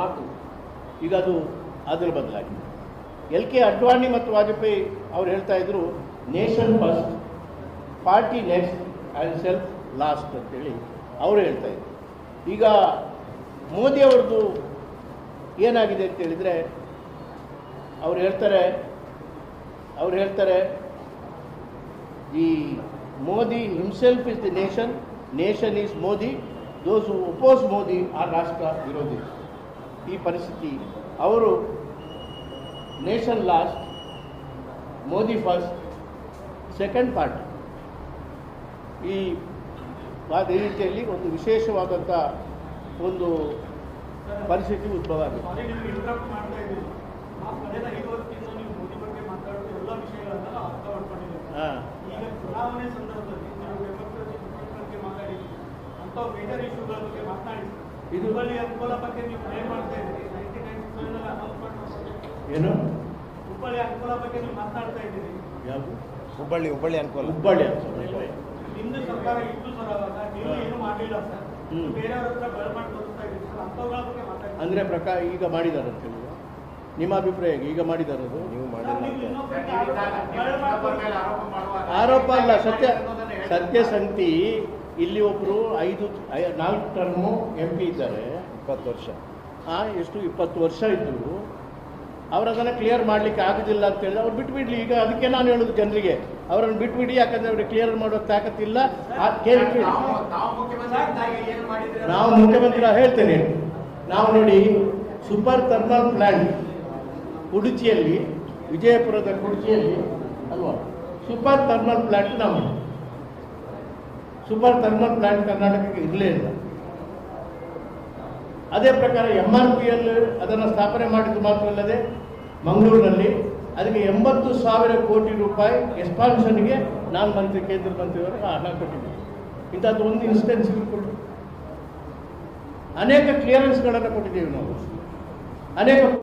ಮಾತು. ಈಗ ಅದು ಅದರ ಬದಲಾಗಿದೆ. ಎಲ್ ಕೆ ಅಡ್ವಾಣಿ ಮತ್ತು ವಾಜಪೇಯಿ ಅವ್ರು ಹೇಳ್ತಾ ಇದ್ರು nation first party next and self last ಅಂತೇಳಿ ಅವರು ಹೇಳ್ತಾ ಇದ್ರು. ಈಗ ಮೋದಿ ಅವ್ರದ್ದು ಏನಾಗಿದೆ ಅಂತ ಹೇಳಿದರೆ, ಅವ್ರು ಹೇಳ್ತಾರೆ ಅವ್ರು ಹೇಳ್ತಾರೆ, ಈ Modi himself is the nation nation is Modi those oppose Modi ಆ ರಾಷ್ಟ್ರ ವಿರೋಧಿ. ಈ ಪರಿಸ್ಥಿತಿ ಅವರು nation last Modi first second party ಈ ಈ ರೀತಿಯಲ್ಲಿ ಒಂದು ವಿಶೇಷವಾದಂಥ ಒಂದು ಪರಿಸ್ಥಿತಿ ಉದ್ಭವ ಆಗಿದೆ. ಚುನಾವಣೆ ಸಂದರ್ಭದಲ್ಲಿ ಇದು- ಹುಬ್ಬಳ್ಳಿ ಅನುಕೂಲ ಬಗ್ಗೆ ನೀವು ಏನು ಮಾಡ್ತಾ ಇದ್ದೀರಿ ಏನು? ಹುಬ್ಬಳ್ಳಿ ಅನುಕೂಲ ಬಗ್ಗೆ ನೀವು ಮಾತನಾಡ್ತಾ ಇದ್ದೀರಿ. ಯಾವುದು? ಹುಬ್ಬಳ್ಳಿ ಹುಬ್ಬಳ್ಳಿ ಅನುಕೂಲ. ಹುಬ್ಬಳ್ಳಿ ಅಂತ ಹಿಂದೂ ಸರ್ಕಾರ ಇತ್ತು ಸರ್ ಅವಾಗ. ನೀವು ಏನು ಮಾಡಲಿಲ್ಲ ಸರ್? ಬೇರೆ ಬೇರೆಯವ್ರ ಹತ್ರ ಇದ್ದೀರಿ ಸರ್. ಅಂಥವುಗಳ ಬಗ್ಗೆ ಮಾತಾಡಿ ಅಂದರೆ ಪ್ರಕಾರ ಈಗ ಮಾಡಿದಾರಂತೆ ನಿಮ್ಮ ಅಭಿಪ್ರಾಯ? ಈಗ ಮಾಡಿದಾರದು ಅದು? ನೀವು ಮಾಡಿದ ಮಾಡಿಲ್ಲ ಆರೋಪ- ಅಲ್ಲ ಸತ್ಯ ಸತ್ಯ ಸಂಗತಿ ಇಲ್ಲಿ ಒಬ್ಬರು ಐದು ನಾಲ್ಕು ಟರ್ಮು ಎಂ ಪಿ ಇದ್ದಾರೆ. ಇಪ್ಪತ್ತು ವರ್ಷ. ಆ, ಎಷ್ಟು? ಇಪ್ಪತ್ತು ವರ್ಷ ಇದ್ದರು ಅವ್ರು ಅದನ್ನು ಕ್ಲಿಯರ್ ಮಾಡಲಿಕ್ಕೆ ಆಗೋದಿಲ್ಲ ಅಂತ ಹೇಳಿದ್ರೆ ಅವ್ರು ಬಿಟ್ಬಿಡ್ಲಿ. ಈಗ ಅದಕ್ಕೆ ನಾನು ಹೇಳೋದು ಜನರಿಗೆ ಅವರನ್ನು ಬಿಟ್ಬಿಡಿ ಯಾಕಂದರೆ ಅವ್ರಿಗೆ ಕ್ಲಿಯರ್ ಮಾಡೋ ತಾಕತ್ತಿಲ್ಲ. ಆ, ಕೇಳಿ ಕೇಳಿ ನಾವು ಮುಖ್ಯಮಂತ್ರಿ ಹೇಳ್ತೇನೆ. ನಾವು ನೋಡಿ ಸೂಪರ್ ಥರ್ಮಲ್ ಪ್ಲಾಂಟ್ ಉಡುಚಿಯಲ್ಲಿ ವಿಜಯಪುರದ ಕುಡುಚಿಯಲ್ಲಿ ಅಲ್ವಾ? ಸೂಪರ್ ಥರ್ಮಲ್ ಪ್ಲಾಂಟ್ ನಾವು ಸೂಪರ್ ಥರ್ಮಲ್ ಪ್ಲಾಂಟ್ ಕರ್ನಾಟಕಕ್ಕೆ ಇರಲೇ ಇಲ್ಲ. ಅದೇ ಪ್ರಕಾರ ಎಂ ಆರ್ ಪಿ ಎಲ್ ಅದನ್ನು ಸ್ಥಾಪನೆ ಮಾಡಿದ್ದು ಮಾತ್ರವಲ್ಲದೆ ಮಂಗಳೂರಿನಲ್ಲಿ ಅದಕ್ಕೆ ಎಂಬತ್ತು ಸಾವಿರ ಕೋಟಿ ರೂಪಾಯಿ ಎಕ್ಸ್ಪಾನ್ಷನ್ಗೆ ನಾನು ಮಂತ್ರಿ, ಕೇಂದ್ರ ಮಂತ್ರಿಯವರು ಹಣ ಕೊಟ್ಟಿದ್ದೆ. ಇಂಥದ್ದು ಒಂದು ಇನ್ಸ್ಟೆನ್ಸ್ ಕೊಟ್ಟು ಅನೇಕ ಕ್ಲಿಯರೆನ್ಸ್ಗಳನ್ನು ಕೊಟ್ಟಿದ್ದೀವಿ ನಾವು. ಅನೇಕ